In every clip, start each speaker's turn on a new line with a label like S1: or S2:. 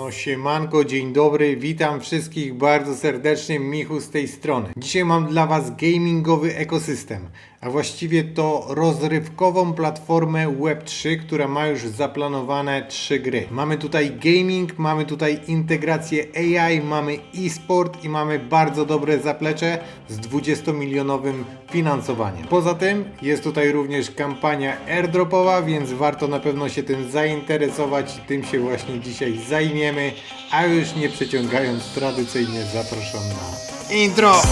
S1: No siemanko, dzień dobry, witam wszystkich bardzo serdecznie, Michu z tej strony. Dzisiaj mam dla Was gamingowy ekosystem, a właściwie to rozrywkową platformę Web3, która ma już zaplanowane trzy gry. Mamy tutaj gaming, mamy tutaj integrację AI, mamy e-sport i mamy bardzo dobre zaplecze z 20-milionowym finansowaniem. Poza tym jest tutaj również kampania airdropowa, więc warto na pewno się tym zainteresować tym się właśnie dzisiaj zajmiemy, a już nie przeciągając tradycyjnie zapraszam na intro!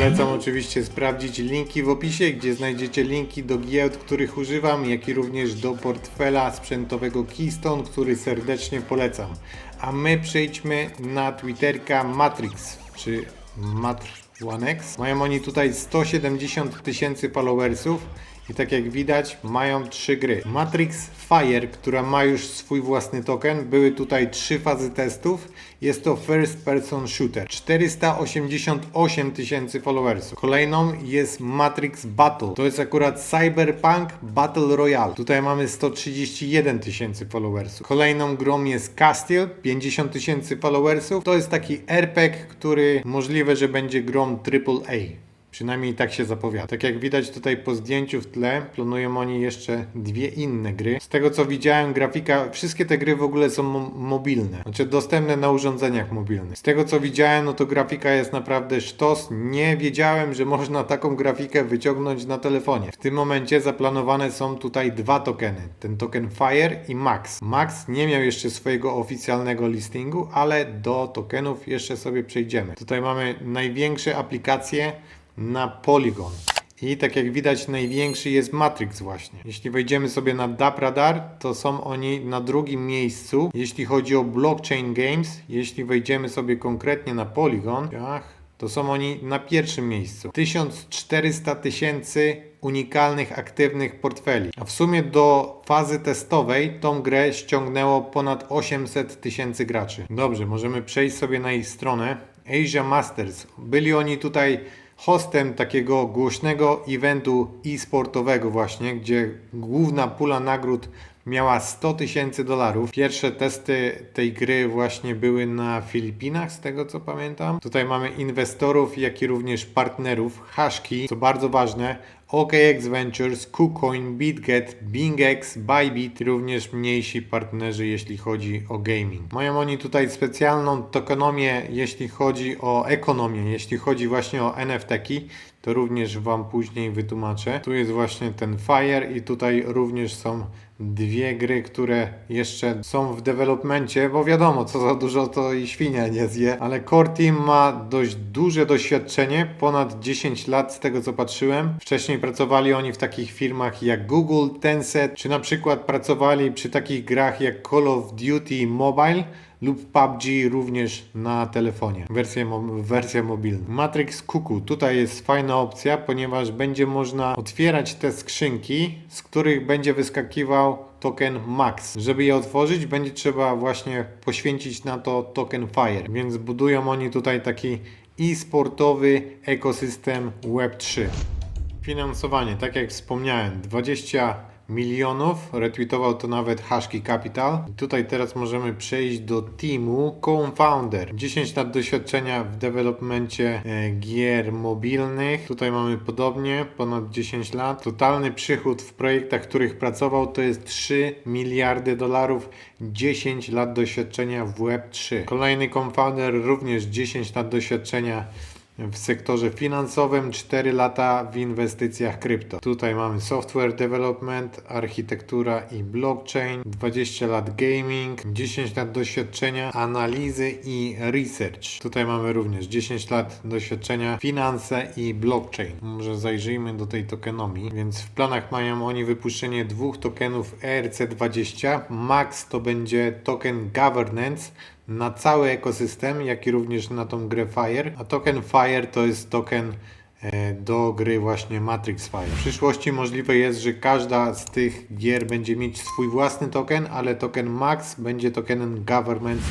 S1: Polecam oczywiście sprawdzić linki w opisie, gdzie znajdziecie linki do giełd, których używam, jak i również do portfela sprzętowego Keystone, który serdecznie polecam. A my przejdźmy na Twitterka Matrix, czy Matr One X. Mają oni tutaj 170 tysięcy followersów i tak jak widać mają trzy gry. Matrix Fire, która ma już swój własny token. Były tutaj trzy fazy testów. Jest to first person shooter. 488 tysięcy followersów. Kolejną jest Matrix Battle. To jest akurat Cyberpunk Battle Royale. Tutaj mamy 131 tysięcy followersów. Kolejną grą jest Castile, 50 tysięcy followersów. To jest taki RPG, który możliwe, że będzie grą AAA. Przynajmniej tak się zapowiada. Tak jak widać tutaj po zdjęciu w tle, planują oni jeszcze dwie inne gry. Z tego co widziałem, grafika, wszystkie te gry w ogóle są mo- mobilne, znaczy dostępne na urządzeniach mobilnych. Z tego co widziałem, no to grafika jest naprawdę sztos. Nie wiedziałem, że można taką grafikę wyciągnąć na telefonie. W tym momencie zaplanowane są tutaj dwa tokeny. Ten token Fire i Max. Max nie miał jeszcze swojego oficjalnego listingu, ale do tokenów jeszcze sobie przejdziemy. Tutaj mamy największe aplikacje na Polygon. I tak jak widać, największy jest Matrix właśnie. Jeśli wejdziemy sobie na DAP Radar, to są oni na drugim miejscu, jeśli chodzi o blockchain games. Jeśli wejdziemy sobie konkretnie na Polygon, to są oni na pierwszym miejscu. 1400 tysięcy unikalnych, aktywnych portfeli. A w sumie do fazy testowej tą grę ściągnęło ponad 800 tysięcy graczy. Dobrze, możemy przejść sobie na ich stronę. Asia Masters. Byli oni tutaj hostem takiego głośnego eventu e-sportowego właśnie, gdzie główna pula nagród miała 100 tysięcy dolarów. Pierwsze testy tej gry właśnie były na Filipinach, z tego co pamiętam. Tutaj mamy inwestorów, jak i również partnerów, Hashki, co bardzo ważne, OKX Ventures, KuCoin, BitGet, BingX, Bybit, również mniejsi partnerzy, jeśli chodzi o gaming. Mają oni tutaj specjalną tokenomię, jeśli chodzi o ekonomię, jeśli chodzi właśnie o NFT-ki, to również Wam później wytłumaczę. Tu jest właśnie ten Fire i tutaj również są dwie gry, które jeszcze są w developmencie, bo wiadomo, co za dużo to i świnia nie zje, ale Core Team ma dość duże doświadczenie, ponad 10 lat z tego co patrzyłem. Wcześniej pracowali oni w takich firmach jak Google, Tencent, czy na przykład pracowali przy takich grach jak Call of Duty Mobile, lub PUBG również na telefonie, wersja, mo wersja mobilna. Matrix Kuku, tutaj jest fajna opcja, ponieważ będzie można otwierać te skrzynki, z których będzie wyskakiwał token Max. Żeby je otworzyć, będzie trzeba właśnie poświęcić na to token Fire, więc budują oni tutaj taki e-sportowy ekosystem Web3. Finansowanie, tak jak wspomniałem, 20 milionów, retweetował to nawet Hashki Capital. Tutaj teraz możemy przejść do teamu Co-Founder. 10 lat doświadczenia w developmencie e, gier mobilnych. Tutaj mamy podobnie, ponad 10 lat. Totalny przychód w projektach, w których pracował to jest 3 miliardy dolarów, 10 lat doświadczenia w Web3. Kolejny co-founder również 10 lat doświadczenia w sektorze finansowym, 4 lata w inwestycjach krypto. Tutaj mamy software development, architektura i blockchain, 20 lat gaming, 10 lat doświadczenia, analizy i research. Tutaj mamy również 10 lat doświadczenia, finanse i blockchain. Może zajrzyjmy do tej tokenomii. Więc w planach mają oni wypuszczenie dwóch tokenów ERC20. Max to będzie token governance, na cały ekosystem, jak i również na tą grę Fire. A token Fire to jest token e, do gry właśnie Matrix Fire. W przyszłości możliwe jest, że każda z tych gier będzie mieć swój własny token, ale token Max będzie tokenem government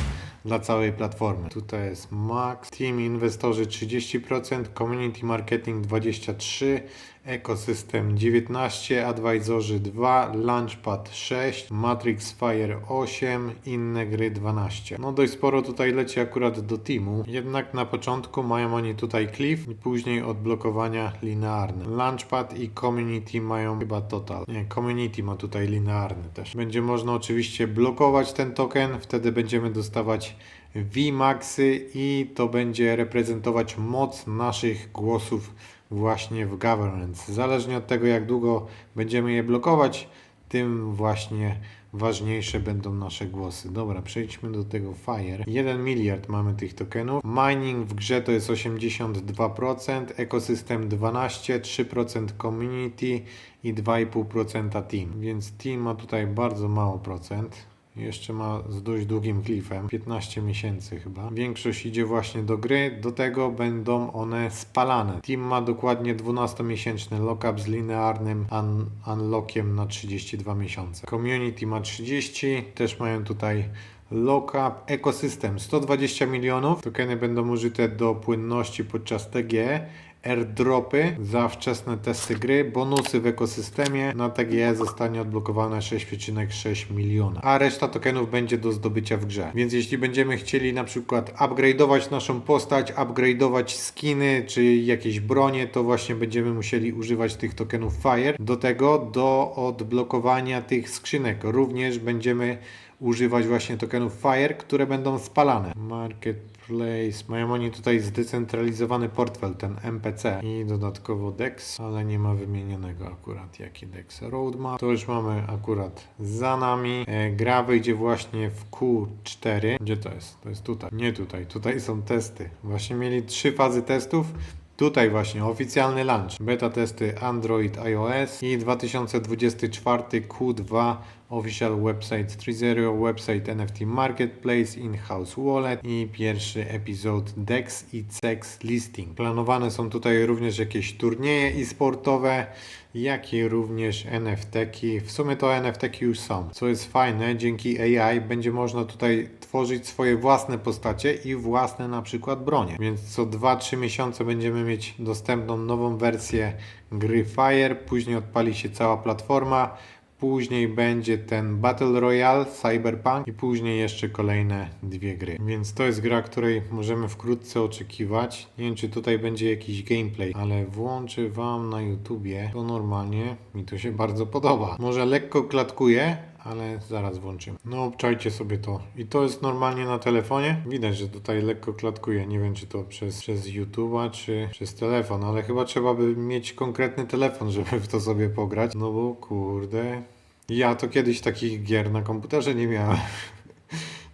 S1: dla całej platformy. Tutaj jest max, team inwestorzy 30%, community marketing 23%, ekosystem 19, advisorzy 2, launchpad 6, matrix fire 8, inne gry 12. No dość sporo tutaj leci akurat do teamu, jednak na początku mają oni tutaj cliff i później odblokowania linearne. Launchpad i community mają chyba total. Nie, community ma tutaj linearny też. Będzie można oczywiście blokować ten token, wtedy będziemy dostawać VMAXy i to będzie reprezentować moc naszych głosów właśnie w governance. Zależnie od tego, jak długo będziemy je blokować, tym właśnie ważniejsze będą nasze głosy. Dobra, przejdźmy do tego FIRE. 1 miliard mamy tych tokenów. Mining w grze to jest 82%, ekosystem 12%, 3% community i 2,5% team. Więc team ma tutaj bardzo mało procent. Jeszcze ma z dość długim cliffem, 15 miesięcy chyba. Większość idzie właśnie do gry, do tego będą one spalane. Team ma dokładnie 12-miesięczny lockup z linearnym un unlockiem na 32 miesiące. Community ma 30, też mają tutaj lockup, ekosystem 120 milionów. Tokeny będą użyte do płynności podczas TG airdropy za wczesne testy gry, bonusy w ekosystemie. Na TGE zostanie odblokowane 6,6 miliona, a reszta tokenów będzie do zdobycia w grze. Więc jeśli będziemy chcieli na przykład upgrade'ować naszą postać, upgrade'ować skiny czy jakieś bronie, to właśnie będziemy musieli używać tych tokenów FIRE. Do tego do odblokowania tych skrzynek również będziemy używać właśnie tokenów FIRE, które będą spalane. Marketplace. Mają oni tutaj zdecentralizowany portfel, ten MPC i dodatkowo DEX, ale nie ma wymienionego akurat jaki DEX. Roadmap. To już mamy akurat za nami. E, gra wyjdzie właśnie w Q4. Gdzie to jest? To jest tutaj. Nie tutaj. Tutaj są testy. Właśnie mieli trzy fazy testów. Tutaj właśnie oficjalny launch. Beta testy Android, iOS i 2024 Q2 Official Website 3.0, Website NFT Marketplace, In-House Wallet i pierwszy epizod DEX i CEX Listing. Planowane są tutaj również jakieś turnieje e-sportowe, jak i również NFT-ki. W sumie to NFT-ki już są. Co jest fajne, dzięki AI będzie można tutaj tworzyć swoje własne postacie i własne na przykład bronie. Więc co 2-3 miesiące będziemy mieć dostępną nową wersję gry Fire, później odpali się cała platforma Później będzie ten Battle Royale, Cyberpunk i później jeszcze kolejne dwie gry. Więc to jest gra, której możemy wkrótce oczekiwać. Nie wiem, czy tutaj będzie jakiś gameplay, ale włączę Wam na YouTubie. To normalnie mi to się bardzo podoba. Może lekko klatkuje, ale zaraz włączymy. No obczajcie sobie to. I to jest normalnie na telefonie. Widać, że tutaj lekko klatkuje. Nie wiem, czy to przez, przez YouTube'a, czy przez telefon, ale chyba trzeba by mieć konkretny telefon, żeby w to sobie pograć. No bo kurde... Ja to kiedyś takich gier na komputerze nie miałem.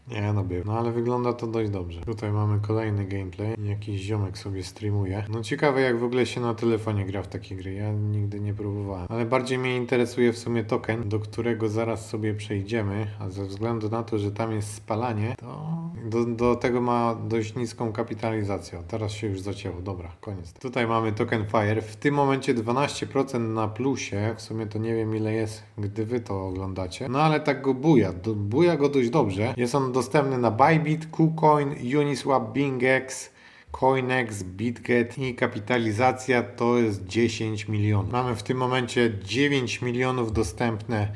S1: Nie, no był. No ale wygląda to dość dobrze. Tutaj mamy kolejny gameplay. Jakiś ziomek sobie streamuje. No ciekawe jak w ogóle się na telefonie gra w takie gry. Ja nigdy nie próbowałem. Ale bardziej mnie interesuje w sumie token, do którego zaraz sobie przejdziemy. A ze względu na to, że tam jest spalanie, to do, do tego ma dość niską kapitalizację. Teraz się już zacięło. Dobra, koniec. Tutaj mamy token Fire. W tym momencie 12% na plusie. W sumie to nie wiem ile jest, gdy wy to oglądacie. No ale tak go buja. Buja go dość dobrze. Jest on dostępny na Bybit, KuCoin, Uniswap, BingX, Coinex, BitGet i kapitalizacja to jest 10 milionów. Mamy w tym momencie 9 milionów dostępne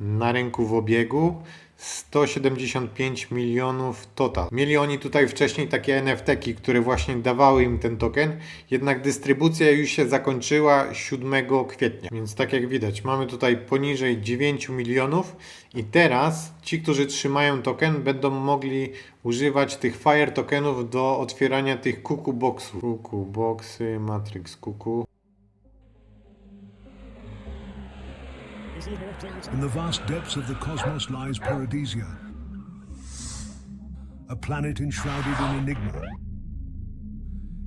S1: na rynku w obiegu. 175 milionów total. Mieli oni tutaj wcześniej takie NFT-ki, które właśnie dawały im ten token, jednak dystrybucja już się zakończyła 7 kwietnia. Więc tak jak widać, mamy tutaj poniżej 9 milionów i teraz ci, którzy trzymają token, będą mogli używać tych Fire tokenów do otwierania tych kuku boxów. Kuku boxy, Matrix kuku.
S2: In the vast depths of the cosmos lies Paradisia, a planet enshrouded in enigma.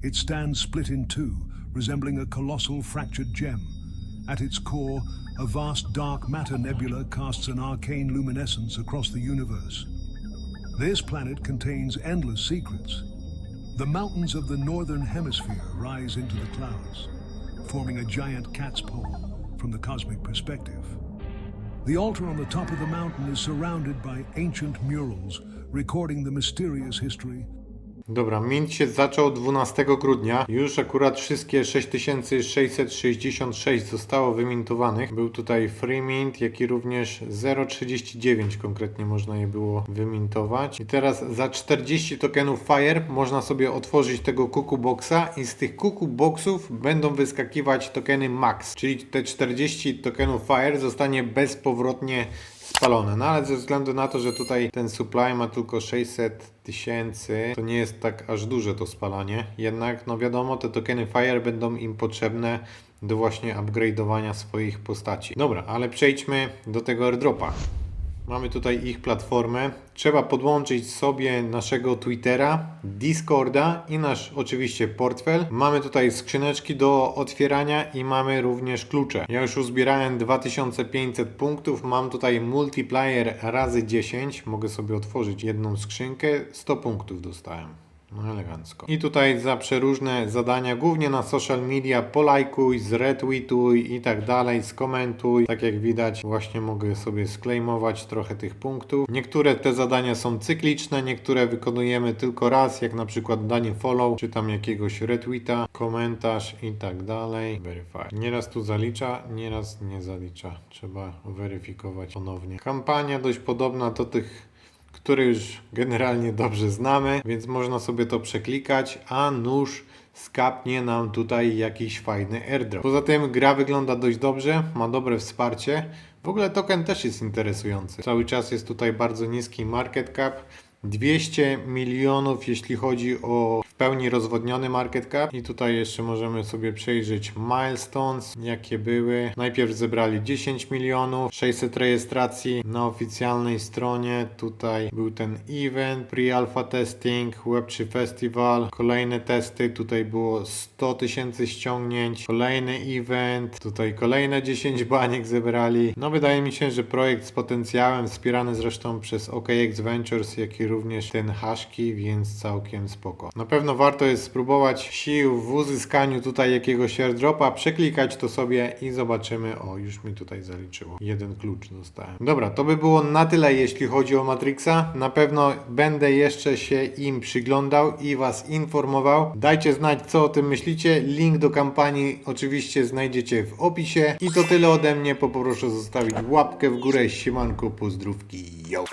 S2: It stands split in two, resembling a colossal fractured gem. At its core, a vast dark matter nebula casts an arcane luminescence across the universe. This planet contains endless secrets. The mountains of the northern hemisphere rise into the clouds, forming a giant cat's paw from the cosmic perspective. The altar on the top of the mountain is surrounded by ancient murals recording the mysterious history
S1: Dobra, mint się zaczął 12 grudnia. Już akurat wszystkie 6666 zostało wymintowanych. Był tutaj free mint, jak i również 0,39 konkretnie można je było wymintować. I teraz za 40 tokenów FIRE można sobie otworzyć tego kuku boxa i z tych kuku boxów będą wyskakiwać tokeny max, czyli te 40 tokenów FIRE zostanie bezpowrotnie spalone. No ale ze względu na to, że tutaj ten supply ma tylko 600 tysięcy, to nie jest tak aż duże to spalanie. Jednak, no wiadomo, te tokeny Fire będą im potrzebne do właśnie upgrade'owania swoich postaci. Dobra, ale przejdźmy do tego airdropa. Mamy tutaj ich platformę. Trzeba podłączyć sobie naszego Twittera, Discorda i nasz oczywiście portfel. Mamy tutaj skrzyneczki do otwierania i mamy również klucze. Ja już uzbierałem 2500 punktów. Mam tutaj multiplier razy 10. Mogę sobie otworzyć jedną skrzynkę. 100 punktów dostałem. No elegancko. I tutaj za przeróżne zadania, głównie na social media, polajkuj, zretweetuj i tak dalej, skomentuj. Tak jak widać, właśnie mogę sobie sklejmować trochę tych punktów. Niektóre te zadania są cykliczne, niektóre wykonujemy tylko raz, jak na przykład danie follow, czy tam jakiegoś retweeta, komentarz i tak dalej. Verify. Nieraz tu zalicza, nieraz nie zalicza. Trzeba weryfikować ponownie. Kampania dość podobna do tych który już generalnie dobrze znamy, więc można sobie to przeklikać, a nóż skapnie nam tutaj jakiś fajny airdrop. Poza tym gra wygląda dość dobrze, ma dobre wsparcie. W ogóle token też jest interesujący. Cały czas jest tutaj bardzo niski market cap. 200 milionów, jeśli chodzi o w pełni rozwodniony market cap. I tutaj jeszcze możemy sobie przejrzeć milestones, jakie były. Najpierw zebrali 10 milionów, 600 rejestracji na oficjalnej stronie. Tutaj był ten event, pre-alpha testing, Web3 Festival, kolejne testy. Tutaj było 100 tysięcy ściągnięć, kolejny event, tutaj kolejne 10 baniek zebrali. No wydaje mi się, że projekt z potencjałem, wspierany zresztą przez OKX Ventures, jak i również ten haszki, więc całkiem spoko. Na pewno warto jest spróbować sił w uzyskaniu tutaj jakiegoś airdropa, przeklikać to sobie i zobaczymy. O, już mi tutaj zaliczyło. Jeden klucz dostałem. Dobra, to by było na tyle, jeśli chodzi o Matrixa. Na pewno będę jeszcze się im przyglądał i Was informował. Dajcie znać, co o tym myślicie. Link do kampanii oczywiście znajdziecie w opisie. I to tyle ode mnie. Poproszę zostawić łapkę w górę. Siemanko, pozdrówki. Yo!